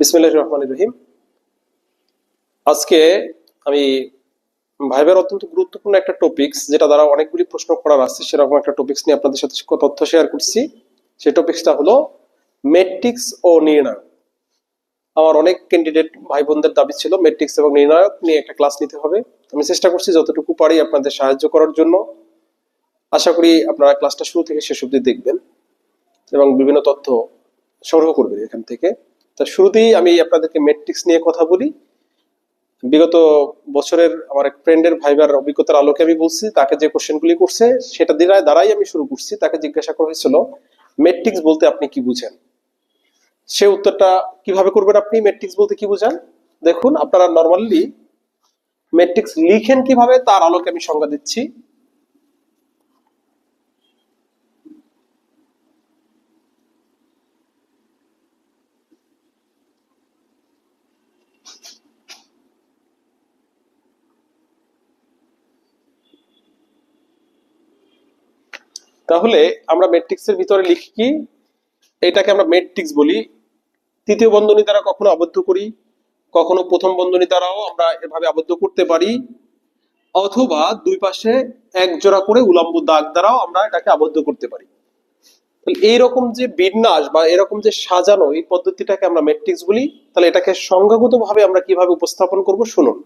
বিসমিল্লাহ রহমান রহিম। আজকে আমি ভাইবের অত্যন্ত গুরুত্বপূর্ণ একটা টপিকস যেটা দ্বারা অনেকগুলি প্রশ্ন করার আছে, সেরকম একটা টপিকস নিয়ে আপনাদের সাথে তথ্য শেয়ার করছি। সেই টপিকসটা হলো মেট্রিক্স ও নির্ণায়ক। আমার অনেক ক্যান্ডিডেট ভাই বোনদের দাবি ছিল মেট্রিক্স এবং নির্ণায়ক নিয়ে একটা ক্লাস নিতে হবে। আমি চেষ্টা করছি যতটুকু পারি আপনাদের সাহায্য করার জন্য। আশা করি আপনারা ক্লাসটা শুরু থেকে শেষ অবধি দেখবেন এবং বিভিন্ন তথ্য সংগ্রহ করবেন এখান থেকে। তা শুরুতেই আমি আপনাদেরকে মেট্রিক্স নিয়ে কথা বলি। বিগত বছরের আমার এক ফ্রেন্ডের ভাইবার অভিজ্ঞতার আলোকে আমি বলছি, তাকে যে কোশ্চেনগুলি করছে, সেটা দ্বারাই দ্বারাই আমি শুরু করছি। তাকে জিজ্ঞাসা করা হয়েছিল মেট্রিক্স বলতে আপনি কি বুঝেন? সে উত্তরটা, কীভাবে করবেন আপনি মেট্রিক্স বলতে কি বুঝেন? দেখুন, আপনারা নর্মালি মেট্রিক্স লিখেন কীভাবে, তার আলোকে আমি সংজ্ঞা দিচ্ছি। তাহলে আমরা ম্যাট্রিক্সের ভিতরে লিখি কি? এটাকে আমরা ম্যাট্রিক্স বলি। তৃতীয় বন্ধনী দ্বারা কখনো আবদ্ধ করি, কখনো প্রথম বন্ধনী দ্বারাও আমরা এভাবে আবদ্ধ করতে পারি। অথবা দুই পাশে এক জোড়া করে উলম্ব দাগ দ্বারাও আমরা এটাকে আবদ্ধ করতে পারি। এইরকম যে বিন্যাস বা এরকম যে সাজানো এই পদ্ধতিটাকে আমরা ম্যাট্রিক্স বলি। তাহলে এটাকে সংজ্ঞাগত ভাবে আমরা কীভাবে উপস্থাপন করব শুনুন।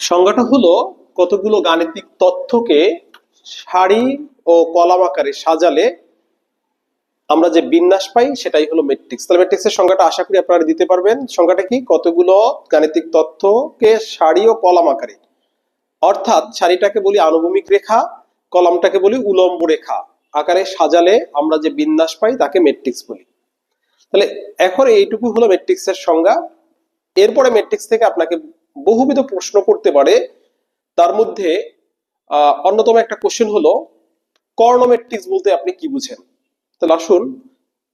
সংজ্ঞাটা হলো কতগুলো গাণিতিক তথ্যকে সারি ও কলাম আকারে সাজালে আমরা যে বিন্যাস পাই, সেটাই হলো ম্যাট্রিক্স তাহলে ম্যাট্রিক্সের সংজ্ঞাটা আশা করি আপনারা দিতে পারবেন। সংজ্ঞাটা কি? কতগুলো গাণিতিক তথ্যকে সারি ও কলাম আকারে। অর্থাৎ সারিটাকে বলি আনুভূমিক রেখা, কলামটাকে বলি উলম্ব রেখা। আকারে সাজালে আমরা যে বিন্যাস পাই, তাকে ম্যাট্রিক্স বলি। তাহলে এখন এইটুকু হলো ম্যাট্রিক্সের সংজ্ঞা। এরপরে ম্যাট্রিক্স থেকে আপনাকে বহুবিধ প্রশ্ন করতে পারে। তার মধ্যে অন্যতম একটা কোশ্চেন হলো, কর্ণমেট্রিক্স বলতে আপনি কি বুঝেন? তাহলে আসুন,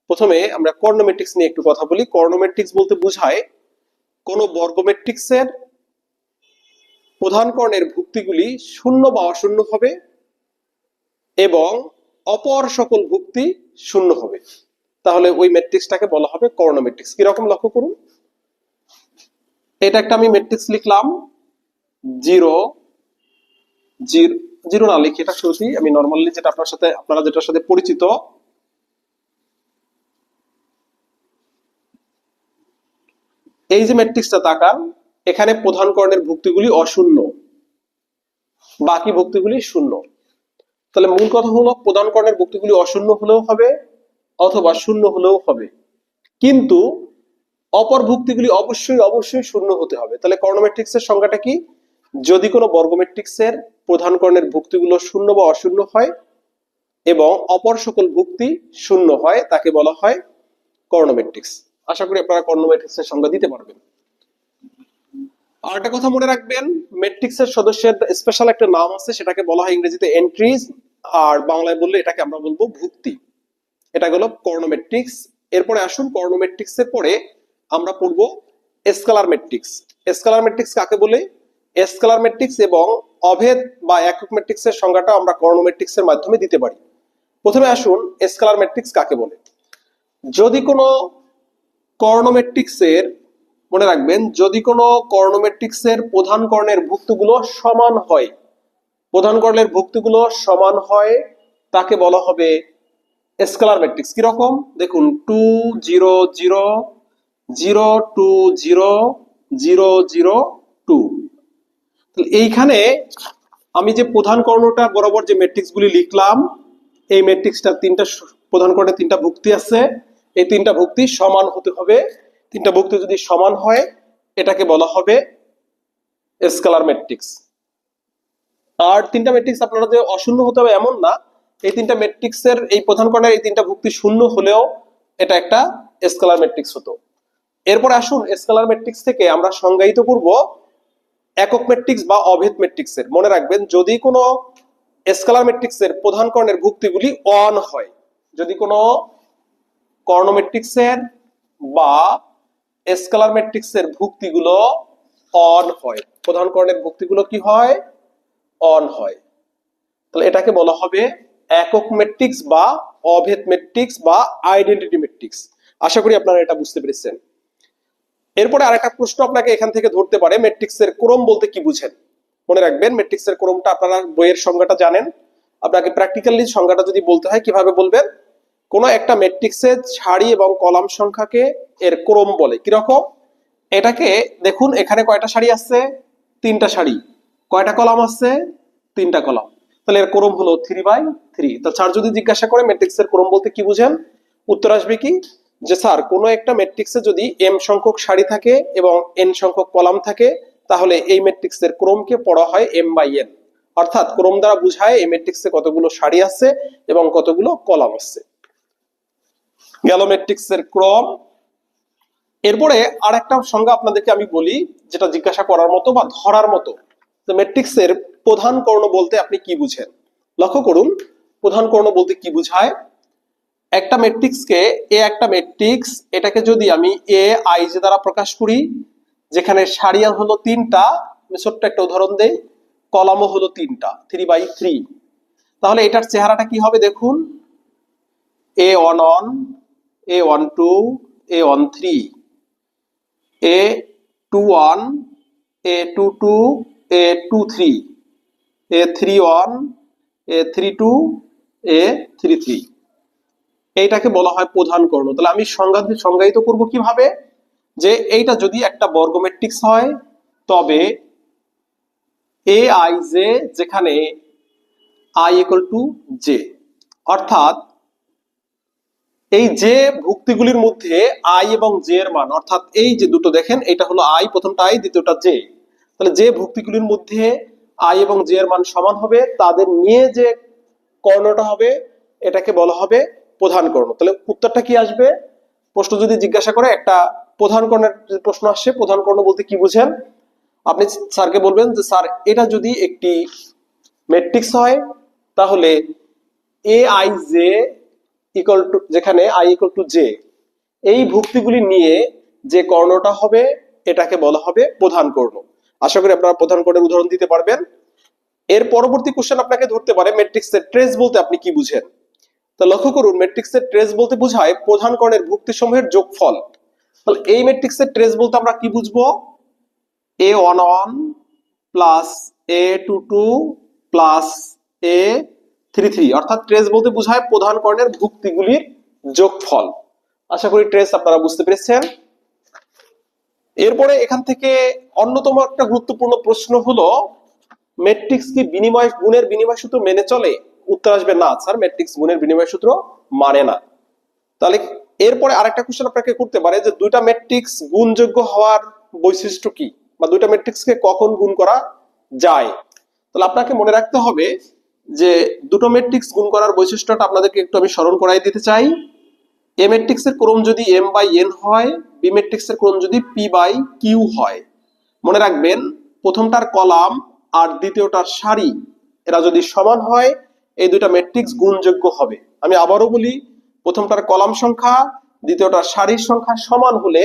প্রথমে আমরা কর্ণমেট্রিক্স নিয়ে একটু কথা বলি। কর্ণমেট্রিক্স বলতে বোঝায় কোন বর্গমেট্রিক্সের প্রধান কর্ণের ভুক্তিগুলি শূন্য বা অশূন্য হবে এবং অপর সকল ভুক্তি শূন্য হবে। তাহলে ওই ম্যাট্রিক্সটাকে বলা হবে কর্ণমেট্রিক্স। কীরকম লক্ষ্য করুন? এটা একটা আমি ম্যাট্রিক্স লিখলাম, জিরো জিরো না, লিখি এটা শুরুতেই। আমি নর্মালি যেটা আপনার সাথে, আপনারা যেটার সাথে পরিচিত, এই যে ম্যাট্রিক্সটা তাকান, এখানে প্রধান কর্ণের ভুক্তিগুলি অশূন্য। বাকি ভুক্তিগুলি শূন্য। তাহলে মূল কথা হলো, প্রধান কর্ণের ভুক্তিগুলি অশূন্য হলেও হবে, অথবা শূন্য হলেও হবে। কিন্তু অপর ভুক্তিগুলি অবশ্যই অবশ্যই শূন্য হতে হবে। তাহলে কর্ণমেট্রিক্সের সংজ্ঞাটা কি? যদি কোনো বর্গমেট্রিক্সের প্রধান কর্ণের ভুক্তিগুলো শূন্য বা অশূন্য হয় এবং অপর সকল ভুক্তি শূন্য হয়, তাকে বলা হয় কর্ণমেট্রিক্স। আশা করি আপনারা কর্ণমেট্রিক্সের সংজ্ঞা দিতে পারবেন। আর একটা কথা মনে রাখবেন ম্যাট্রিক্সের সদস্যের স্পেশাল একটা নাম আছে, সেটাকে বলা হয় ইংরেজিতে এন্ট্রিজ আর বাংলায় বললে এটাকে আমরা বলব ভুক্তি। এটা হলো কর্ণমেট্রিক্স। এরপরে আসুন কর্ণমেট্রিক্স এর পরে আমরা পড়ব স্কেলার ম্যাট্রিক্স স্কেলার ম্যাট্রিক্স কাকে বলে? স্কেলার ম্যাট্রিক্স এবং অভেদ বা একক ম্যাট্রিক্সের সংজ্ঞাটা আমরা কর্ণমেট্রিক্স এর মাধ্যমে দিতে পারি। প্রথমে আসুন স্কেলার ম্যাট্রিক্স কাকে বলে? যদি কোনো কর্ণমেট্রিক্সের মনে রাখবেন, যদি কোনো কর্ণমেট্রিক্সের প্রধান কর্ণের ভুক্তগুলো সমান হয়, প্রধান কর্ণের ভুক্তগুলো সমান হয়, তাকে বলা হবে স্কেলার ম্যাট্রিক্স কীরকম দেখুন two zero zero zero two zero zero zero two এইখানে আমি যে প্রধান কর্ণটা বরাবর যে ম্যাট্রিক্স গুলি লিখলাম, এই ম্যাট্রিক্সটা তিনটা প্রধান কর্ণে তিনটা ভুক্তি আছে। এই তিনটা ভুক্তি সমান হতে হবে। তিনটা ভুক্তি যদি সমান হয়, এটাকে বলা হবে স্কেলার ম্যাট্রিক্স আর তিনটা ম্যাট্রিক্স আপনারা যে অশূন্য হতে হবে এমন না, এই তিনটা ম্যাট্রিক্সের এই প্রধান কর্ণের এই তিনটা ভুক্তি শূন্য হলেও এটা একটা স্কেলার ম্যাট্রিক্স হতো। এরপর আসুন স্কেলার ম্যাট্রিক্স থেকে আমরা সংজ্ঞায়িত করব একক ম্যাট্রিক্স বা অভেদ ম্যাট্রিক্সের মনে রাখবেন, যদি কোনো স্কেলার ম্যাট্রিক্সের প্রধান কর্ণের ভুক্তিগুলি অন হয়, যদি কোনো কর্ণ ম্যাট্রিক্সের বা স্কেলার ম্যাট্রিক্সের ভুক্তিগুলো অন হয় প্রধান কর্ণের ভুক্তিগুলো কি হয়? অন হয়। তাহলে এটাকে বলা হবে একক ম্যাট্রিক্স বা অভেদ ম্যাট্রিক্স বা আইডেন্টিটি ম্যাট্রিক্স আশা করি আপনারা এটা বুঝতে পেরেছেন। এরপরে আরেকটা প্রশ্ন আপনাকে এখান থেকে ধরতে পারে ম্যাট্রিক্সের ক্রম বলতে কি বুঝেন? মনে রাখবেন ম্যাট্রিক্সের ক্রমটা আপনারা বইয়ের সংজ্ঞাটা জানেন। আপনাকে প্র্যাকটিক্যালি সংজ্ঞাটা যদি বলতে হয়, কীভাবে বলবেন? কোনো একটা ম্যাট্রিক্সের সারি এবং কলাম সংখ্যাকে এর ক্রম বলে। কীরকম? এটাকে দেখুন, এখানে কয়টা সারি আছে? তিনটা সারি। কয়টা কলাম আছে? তিনটা কলাম। তাহলে এর ক্রম হলো থ্রি বাই থ্রি তো স্যার যদি জিজ্ঞাসা করে ম্যাট্রিক্সের ক্রম বলতে কি বুঝেন? উত্তর আসবে কি? যে স্যার, কোনো একটা ম্যাট্রিক্সে যদি এম সংখ্যক সারি থাকে এবং এন সংখ্যক কলাম থাকে, তাহলে এই ম্যাট্রিক্সের ক্রমকে পড়া হয় এম বাই এন অর্থাৎ ক্রম দ্বারা বোঝায় এই ম্যাট্রিক্সে কতগুলো সারি আছে এবং কতগুলো কলাম আছে। গেল ম্যাট্রিক্সের ক্রম। এরপরে আর একটা সংজ্ঞা আপনাদেরকে আমি বলি, যেটা জিজ্ঞাসা করার মতো বা ধরার মতো। ম্যাট্রিক্সের প্রধান কর্ণ বলতে আপনি কি বুঝেন? লক্ষ্য করুন, প্রধান কর্ণ বলতে কি বুঝায়? একটা ম্যাট্রিক্সকে এ একটা ম্যাট্রিক্স এটাকে যদি আমি এ আই জে দ্বারা প্রকাশ করি, যেখানে সারিয়া হলো তিনটা, আমি ছোট্ট একটা উদাহরণ দেই, কলামও হলো তিনটা থ্রি বাই থ্রি তাহলে এটার চেহারাটা কি হবে দেখুন? A one one A one two A one three A two one A two two A two three A three one A three two A three three এইটাকে বলা হয় প্রধান কর্ণ। তাহলে আমি সংজ্ঞা সংজ্ঞায়িত করব কীভাবে? যে এইটা যদি একটা বর্গ ম্যাট্রিক্স হয়, তবে এ আই জে যেখানে আই ইকুয়াল টু জে অর্থাৎ এই যে ভুক্তিগুলির মধ্যে আই এবং জে এর মান, অর্থাৎ এই যে দুটো দেখেন, এটা হলো আই প্রথমটা আই দ্বিতীয়টা জে তাহলে যে ভুক্তিগুলির মধ্যে আই এবং জে এর মান সমান হবে। তাদের নিয়ে যে কর্ণটা হবে, এটাকে বলা হবে প্রধান কর্ণ। তাহলে উত্তরটা কি আসবে? প্রশ্ন যদি জিজ্ঞাসা করে, একটা প্রধান কর্ণের প্রশ্ন আসছে প্রধান কর্ণ বলতে কি বুঝেন? আপনি স্যারকে বলবেন যে, স্যার, এটা যদি একটি ম্যাট্রিক্স হয়, তাহলে A I J equal to যেখানে আই ইকুয়াল টু জে এই ভুক্তিগুলি নিয়ে যে কর্ণটা হবে, এটাকে বলা হবে প্রধান কর্ণ। আশা করি আপনারা প্রধান কর্ণের উদাহরণ দিতে পারবেন। এর পরবর্তী কোশ্চেন আপনাকে ধরতে পারে ম্যাট্রিক্সের ট্রেস বলতে আপনি কি বুঝেন? তো লক্ষ্য করুন ম্যাট্রিক্সের ট্রেস বলতে বোঝায় প্রধান কর্ণের ভুক্তি সমূহের যোগফল। তাহলে এই ম্যাট্রিক্সের ট্রেস বলতে আমরা কি বুঝব? A one one plus A two two plus A three three অর্থাৎ ট্রেস বলতে বোঝায় প্রধান কর্ণের ভুক্তিগুলির যোগফল। আশা করি ট্রেস আপনারা বুঝতে পেরেছেন। এরপরে এখান থেকে অন্যতম একটা গুরুত্বপূর্ণ প্রশ্ন হলো ম্যাট্রিক্স কি বিনিময়, গুণের বিনিময় সূত্র মেনে চলে? উত্তর আসবে না, স্যার ম্যাট্রিক্স গুণের বিনিময় সূত্র মানে না। তাহলে এরপরে আরেকটা কোশ্চেন আপনাকে করতে পারে যে দুইটা ম্যাট্রিক্স গুণযোগ্য হওয়ার বৈশিষ্ট্য কি? বা দুইটা ম্যাট্রিক্সকে কখন গুণ করা যায়? তাহলে আপনাকে মনে রাখতে হবে যে দুটো ম্যাট্রিক্স গুণ করার বৈশিষ্ট্যটা আপনাদেরকে একটু আমি স্মরণ করাই দিতে চাই। এ ম্যাট্রিক্সের ক্রম যদি এম বাই এন হয় বি ম্যাট্রিক্সের ক্রম যদি পি বাই কিউ হয়। মনে রাখবেন, প্রথমটার কলাম আর দ্বিতীয়টার সারি, এরা যদি সমান হয় এই দুইটা ম্যাট্রিক্স গুণযোগ্য হবে। আমি আবারও বলি, প্রথমটার কলাম সংখ্যা, দ্বিতীয়টার সারির সংখ্যা সমান হলে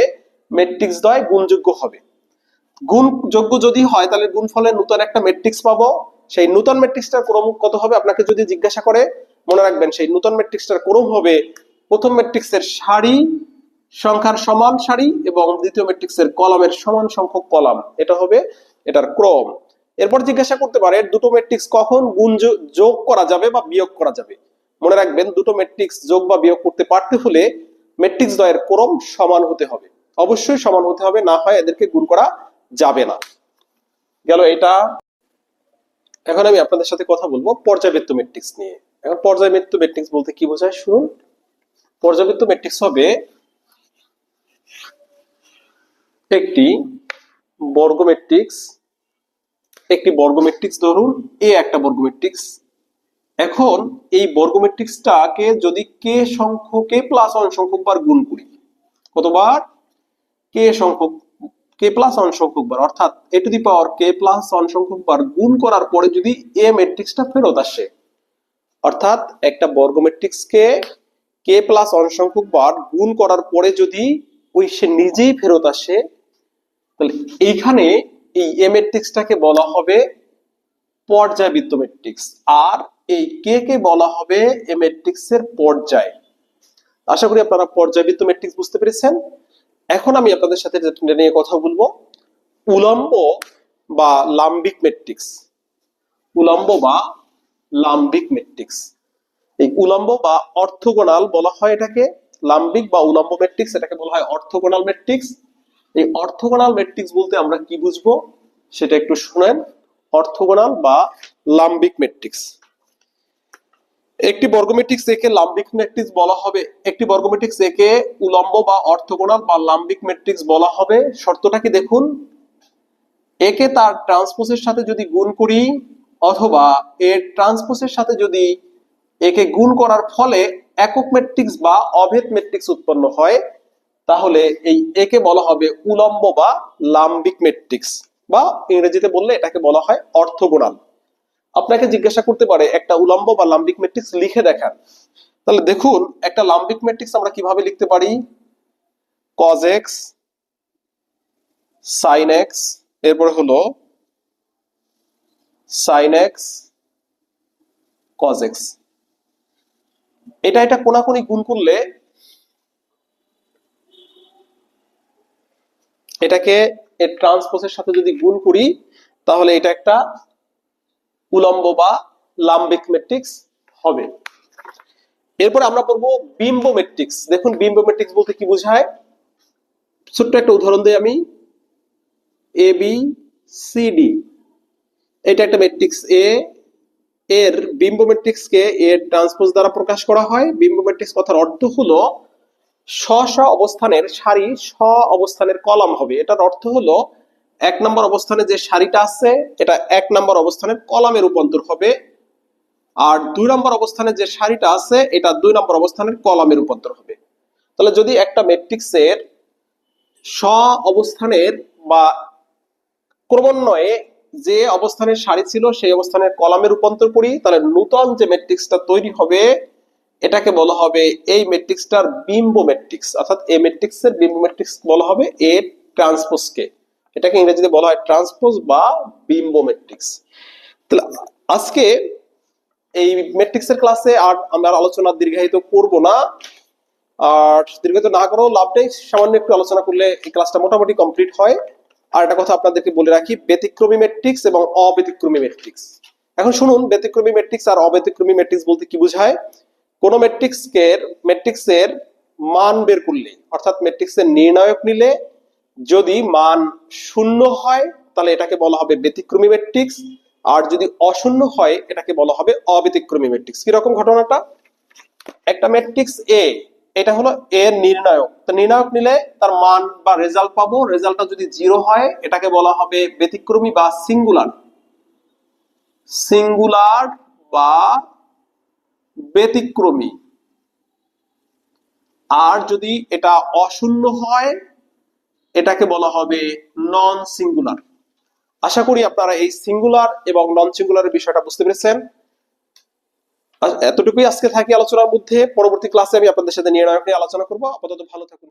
ম্যাট্রিক্স দ্বয় গুণযোগ্য হবে। গুণযোগ্য যদি হয়, তাহলে গুণফলের নতুন একটা ম্যাট্রিক্স পাবো। সেই নতুন ম্যাট্রিক্সটার ক্রম কত হবে? আপনাকে যদি জিজ্ঞাসা করে, মনে রাখবেন সেই নতুন ম্যাট্রিক্সটার ক্রম হবে প্রথম ম্যাট্রিক্সের সারি, সংখ্যার সমান সারি এবং দ্বিতীয় ম্যাট্রিক্সের কলামের সমান সংখ্যক কলাম। এটা হবে এটার ক্রম। এরপর জিজ্ঞাসা করতে পারে, দুটো ম্যাট্রিক্স কখন গুণ যোগ করা যাবে বা বিয়োগ করা যাবে? মনে রাখবেন, দুটো ম্যাট্রিক্স যোগ বা বিয়োগ করতে পারতে হলে ম্যাট্রিক্স দ্বয়ের ক্রম সমান হতে হবে। অবশ্যই সমান হতে হবে, না হয় এদেরকে গুণ করা যাবে না। গেল এটা। এখন আমি আপনাদের সাথে কথা বলব পর্যাবৃত্ত ম্যাট্রিক্স নিয়ে। এখন পর্যাবৃত্ত ম্যাট্রিক্স বলতে কি বোঝায়? শুনুন। পর্যাবৃত্ত ম্যাট্রিক্স হবে একটি বর্গ ম্যাট্রিক্স একটি বর্গ ম্যাট্রিক্স ধরুন এ একটা বর্গ ম্যাট্রিক্স এখন এই বর্গ ম্যাট্রিক্সটাকে যদি কে সংখ্যক প্লাস ওয়ান সংখ্যক বার গুণ করি, কতবার? কে সংখ্যক কে প্লাস ওয়ান সংখ্যক বার, অর্থাৎ এ টু দি পাওয়ার কে প্লাস ওয়ান সংখ্যক বার গুণ করার পরে যদি এ ম্যাট্রিক্সটা ফেরত আসে, অর্থাৎ একটা বর্গ ম্যাট্রিক্সকে কে প্লাস ওয়ান সংখ্যক বার গুণ করার পরে যদি ওই সে নিজেই ফেরত আসে, তাহলে এইখানে এই এ ম্যাট্রিক্সটাকে বলা হবে পর্যায়বৃত্ত ম্যাট্রিক্স আর এই কে কে বলা হবে এ ম্যাট্রিক্সের পর্যায়। আশা করি আপনারা পর্যায়বৃত্ত ম্যাট্রিক্স বুঝতে পেরেছেন। এখন আমি আপনাদের সাথে যেটা নিয়ে কথা বলব। উলম্ব বা লাম্বিক ম্যাট্রিক্স উলম্ব বা লাম্বিক ম্যাট্রিক্স এই উলম্ব বা অর্থগোনাল বলা হয় এটাকে। লাম্বিক বা উলম্ব ম্যাট্রিক্স এটাকে বলা হয় অর্থগোনাল ম্যাট্রিক্স এই অর্থগোনাল ম্যাট্রিক্স বলতে আমরা কি বুঝব? সেটা একটু শুনেন। অর্থগোনাল বা লাম্বিক ম্যাট্রিক্স একটি বর্গ ম্যাট্রিক্স একে লাম্বিক ম্যাট্রিক্স বলা হবে। একটি বর্গ একে উলম্ব বা অর্থগোনাল বা লাম্বিক ম্যাট্রিক্স বলা হবে। শর্তটা কি দেখুন? একে তার ট্রান্সপোজের সাথে যদি গুণ করি, অথবা এর ট্রান্সপোজের সাথে যদি একে গুণ করার ফলে একক ম্যাট্রিক্স বা অভেদ ম্যাট্রিক্স উৎপন্ন হয় তাহলে এই একে বলা হবে উলম্ব বা লাম্বিক ম্যাট্রিক্স বা ইংরেজিতে বললে এটাকে বলা হয় অর্থগোনাল। আপনাকে জিজ্ঞাসা করতে পারে, একটা উলম্ব বা লাম্বিক ম্যাট্রিক্স লিখে দেখান। তাহলে দেখুন, একটা লাম্বিক ম্যাট্রিক্স আমরা কীভাবে লিখতে পারি? cos x, sin x, এরপরে হলো sin x, cos x এটা এটা কোনাকুনি গুণ করলে এটাকে এর ট্রান্সপোজের সাথে যদি গুণ করি, তাহলে এটা একটা উলম্ব বা লাম্বিক ম্যাট্রিক্স হবে। এরপর আমরা পড়ব বিম্ব ম্যাট্রিক্স দেখুন, বিম্ব ম্যাট্রিক্স বলতে কি বোঝায়? ছোট্ট একটা উদাহরণ দিই আমি। এ বি সি ডি এটা একটা ম্যাট্রিক্স এ এর বিম্ব ম্যাট্রিক্স কে এর ট্রান্সপোজ দ্বারা প্রকাশ করা হয়। বিম্ব ম্যাট্রিক্স কথার অর্থ হলো স্ব স্ব অবস্থানের সারি স্ব অবস্থানের কলাম হবে। এটার অর্থ হলো, এক নম্বর অবস্থানে যে সারিটা আছে, এটা এক নম্বর অবস্থানের কলামে রূপান্তর হবে। আর দুই নম্বর অবস্থানে যে সারিটা আছে, এটা দুই নম্বর অবস্থানের কলামে রূপান্তর হবে। তাহলে যদি একটা ম্যাট্রিক্সের স্ব অবস্থানের বা ক্রমান্বয়ে যে অবস্থানের সারি ছিল, সেই অবস্থানের কলামে রূপান্তর করি, তাহলে নূতন যে ম্যাট্রিক্সটা তৈরি হবে এটাকে বলা হবে এই ম্যাট্রিক্সটার বিম্ব ম্যাট্রিক্স অর্থাৎ এই ম্যাট্রিক্সের বিম্ব ম্যাট্রিক্স বলা হবে এ ট্রান্সপোজকে এটাকে ইংরেজিতে বলা হয় ট্রান্সপোজ বা বিম্ব ম্যাট্রিক্স তাহলে আজকে এই ম্যাট্রিক্সের ক্লাসে আর আমরা আলোচনা দীর্ঘায়িত করব না। আর দীর্ঘায়িত না করেও লাভ নেই, সামান্য একটু আলোচনা করলে এই ক্লাসটা মোটামুটি কমপ্লিট হয়। আর একটা কথা আপনাদেরকে বলে রাখি, ব্যতিক্রমী ম্যাট্রিক্স এবং অব্যতিক্রমী ম্যাট্রিক্স এখন শুনুন, ব্যতিক্রমী ম্যাট্রিক্স আর অব্যতিক্রমী ম্যাট্রিক্স বলতে কি বোঝায়? কোন ম্যাট্রিক্সকে ম্যাট্রিক্সের মান বের করলে, অর্থাৎ ম্যাট্রিক্সের নির্ণায়ক নিলে, যদি মান শূন্য হয়, তাহলে এটাকে বলা হবে ব্যতিক্রমী ম্যাট্রিক্স আর যদি অশূন্য হয়, এটাকে বলা হবে অব্যতিক্রমী ম্যাট্রিক্স কীরকম ঘটনাটা? একটা ম্যাট্রিক্স এ এটা হলো এর নির্ণায়ক। তো নির্ণায়ক নিলে তার মান বা রেজাল্ট পাবো। রেজাল্টটা যদি জিরো হয়, এটাকে বলা হবে ব্যতিক্রমী বা সিঙ্গুলার সিঙ্গুলার বা ব্যতিক্রমী। আর যদি এটা অশূন্য হয়, এটাকে বলা হবে নন সিঙ্গুলার আশা করি আপনারা এই সিঙ্গুলার এবং নন সিঙ্গুলারের বিষয়টা বুঝতে পেরেছেন। এতটুকুই আজকে থাকি আলোচনার মধ্যে। পরবর্তী ক্লাসে আমি আপনাদের সাথে নিয়ে আলোচনা করব। আপাতত ভালো থাকুন।